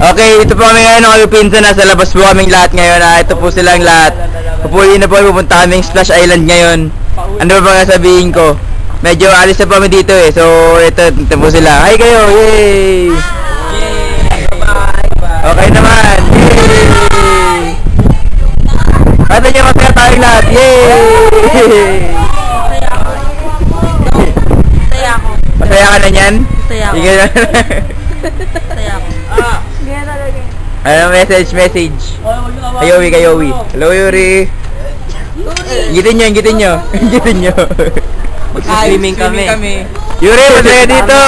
Okay, ito po kami ngayon, mga pinsan, nasa labas po kaming lahat ngayon. Ah, ito po silang lahat. Pupuliin na po, pupunta kaming Splash Island ngayon. Ano ba ba sabihin ko? Medyo alis na po kami dito eh. So, ito, ito po sila. Hi kayo! Yay! Okay naman! Yay! Kata nyo masaya tayong lahat! Yay! Saya ako. Masaya ka na niyan? Masaya ako. ano message, message? Kayowi, kayowi. Hello, Yuri. Gitin nyo, gitin nyo. gitin nyo. Mag-swimming kami. Yuri, masaya dito.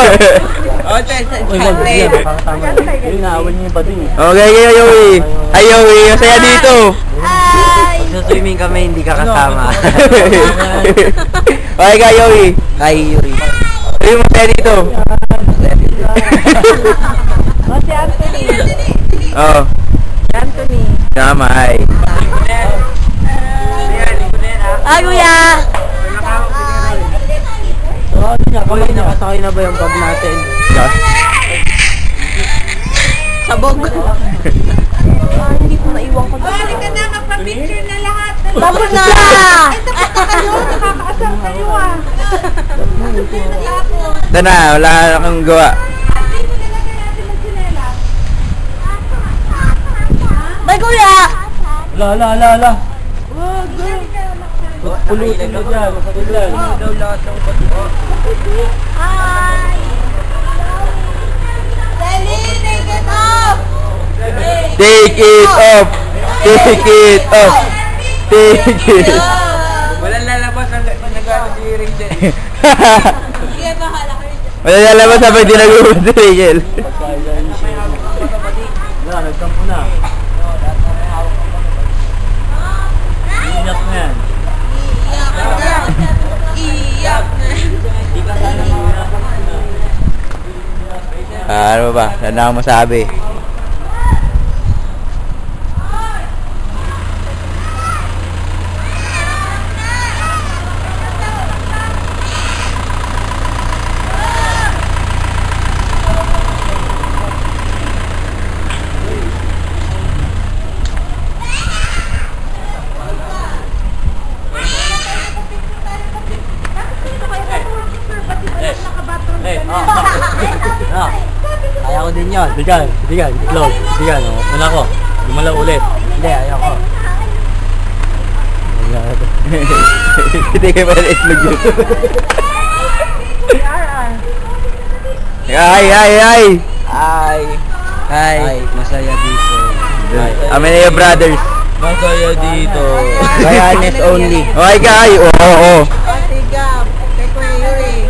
Okay, kayo, Yowi. Ay, Yowi, masaya dito. Mag-swimming kami, hindi ka kasama. okay, ka, Yowi. Kay Yuri. Yowi, masaya dito. Oh, Anthony. tama, ay. Ah, kuya! Kami nakasakay na ba yung bag natin? Sabog. Hindi ko naiwan ko. Balik ka na, magpa-picture na lahat. Tapos na! Nakakaasar kayo ah. Ito na, wala na kang gawa. Kuya! Ala, ala, ala, ala. Pulutin mo dyan, makatulan. daw lahat ng Hi! Dali, take it off! Take it off. Take it off. Take it Walang lalabas ang nag-ano si Rachel. Sige, bahala kayo dyan. Wala lalabas sabay di nag-uubos si Rachel. Wala, nagtampo na. Ah, ano ba? Na akong masabi. Eh, ah, ah. Kaya ko din yun. Bigan, bigan, itlog, bigan. Oh. Una ko, gumalaw ulit. Hindi, ayaw ko. Hindi kayo pa itlog yun. Ay, ay, ay! Hi. Hi! masaya dito. Amin na yung brothers. Masaya dito. Bayanes only. Okay ka, ay! Oo, oo, oo.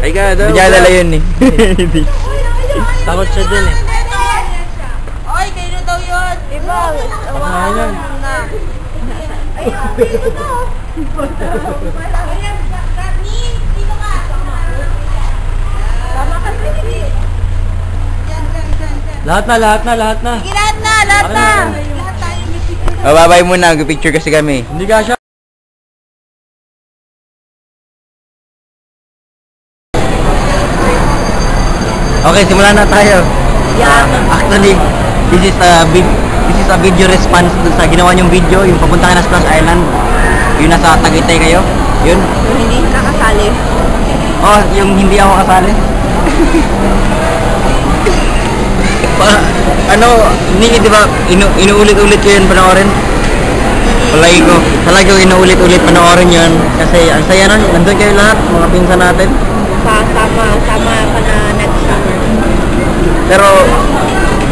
Kay Kuya Yuri. Ay ka, hindi niya dala yun eh. Hindi. Takot siya din eh. Oy, kayo daw yun. Diba? Ayun. na. Lahat na, lahat na, lahat na. Lahat na, lahat na. Oh, babay muna, picture kasi kami. Hindi ka siya. Okay, simulan na tayo. Yeah. Actually, this is a big this is a video response dun sa ginawa niyong video, yung papunta kayo na Splash Island. Yung nasa Tagaytay kayo. Yun. Yung hindi nakasali. Oh, yung hindi ako kasali. pa, ano, ni di ba inu, inuulit-ulit ko yun panoorin? Palagi ko, palagi ko inuulit-ulit panoorin yun kasi ang saya nun, nandun kayo lahat, mga pinsan natin. Sa sama, sama pa na next summer. Pero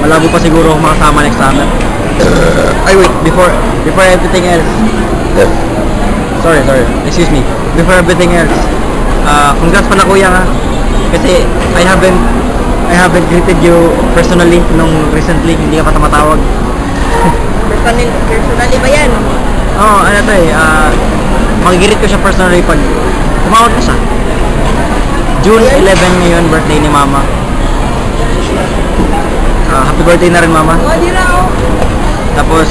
malabo pa siguro ako makasama next summer. Ay wait, before before everything else. Sorry, sorry. Excuse me. Before everything else. Uh, congrats pala kuya ha. Kasi I haven't I haven't greeted you personally nung recently hindi ka pa tumatawag. Personally, personally ba yan? Oo, oh, ano to eh. Uh, Mag-greet ko siya personally pag tumawag ko siya. June 11 ngayon, birthday ni mama. Ah, happy birthday na rin mama. Oh, raw. Tapos,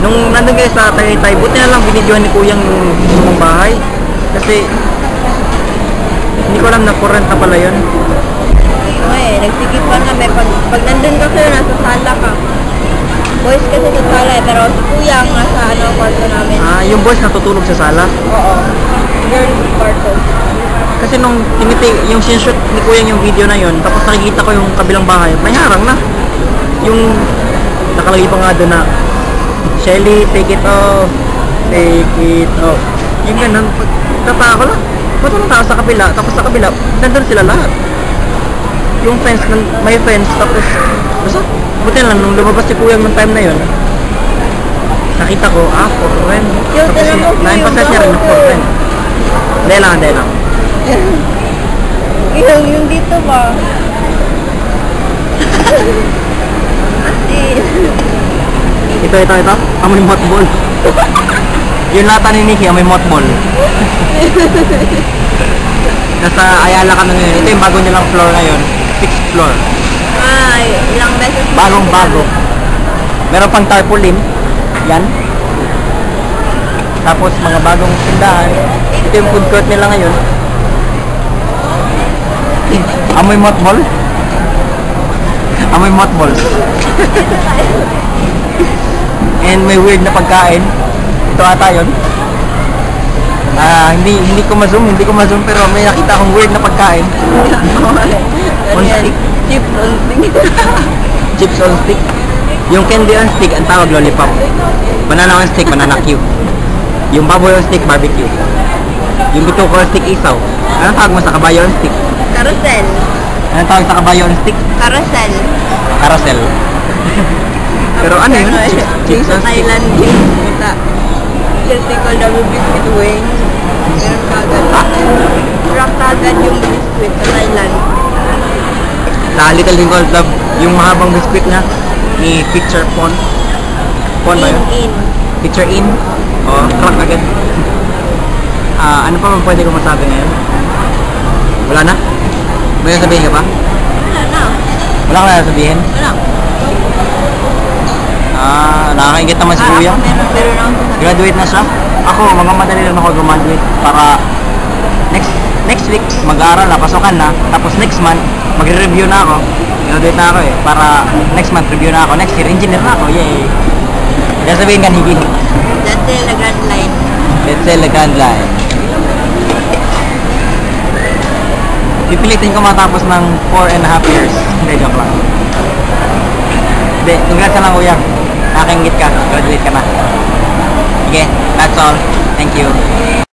nung nandun kayo sa Tagaytay, buti na lang binidyohan ni Kuyang yung bahay. Kasi, hindi ko alam na kurrent na pala yun. Well, nagsigipan kami. Pag, pag nandun ka sir, nasa sala ka. Boys kasi sa sala eh, pero si kuya ang nasa ano, kwarto namin. Ah, yung boys natutulog sa sala. Oo. Girls kwarto. Kasi nung tiniti, yung sinshoot ni Kuya yung video na yon, tapos nakikita ko yung kabilang bahay, may harang na. Yung nakalagay pa nga doon na, Shelly, take it off. Take it off. Yung ganun, tataka ko lang. Ba't ang tao sa kabila? Tapos sa kabila, nandun sila lahat. Yung fence, may fence, tapos, basta, buti lang, nung lumabas si Kuya ng time na yon, nakita ko, ah, for rent. Yung Tapos, tinanong ko yung na-emphasize niya rin na for bahay ko. rent. Hindi lang, hindi lang. Yung, yung dito ba? Ito, ito, ito. Amoy mothball. yung lata ni Nikki, amoy mothball. Nasa Ayala kami ngayon. Ito yung bago nilang floor ngayon. Sixth floor. Ay, ilang beses. Bagong bago. Meron pang tarpaulin. Yan. Tapos mga bagong tindahan. Ito yung food court nila ngayon. Amoy mothball. Amoy mothball. And may weird na pagkain. Ito ata yun. Ah, hindi hindi ko ma-zoom, hindi ko ma-zoom pero may nakita akong weird na pagkain. Yan? stick. Chip on stick. Chips on stick. Yung candy on stick, ang tawag lollipop. Banana on stick, banana cube. Yung baboy on stick, barbecue. Yung bituko on stick, isaw. Anong tawag mo sa kabayo on stick? Carousel. Anong tawag sa kabayo on stick? Carousel. Carousel. Pero ano yun? Chips, Yung chips sa. Thailand yung kita. Kasi ko na biscuit wings. Meron kagad. Rock kagad yung biscuit sa Thailand. Sa Little Lincoln Club, yung mahabang biscuit na ni Picture Pon. Pon ba yun? In. Picture in. O, crack agad. Ah, ano pa man pwede ko masabi ngayon? Wala na? May sabihin ka pa? Wala na. Wala ka na sabihin? Wala. Ah, nakakaingit naman si Ah, Kuya. ako meron, meron akong sasabihin. Graduate na siya. Ako, mga madali lang ako graduate para next next week mag-aaral na, pasokan na. Tapos next month, magre-review na ako. Graduate na ako eh. Para next month, review na ako. Next year, engineer na ako. Yay! Kaya sabihin kan higin. That's the grand line. Let's say Grand Line. Pipilitin ko matapos ng 4 and a half years. Hindi, joke lang. Hindi, congrats na lang kuya. Nakakaingit ka. Graduate ka na. Sige, that's all. Thank you.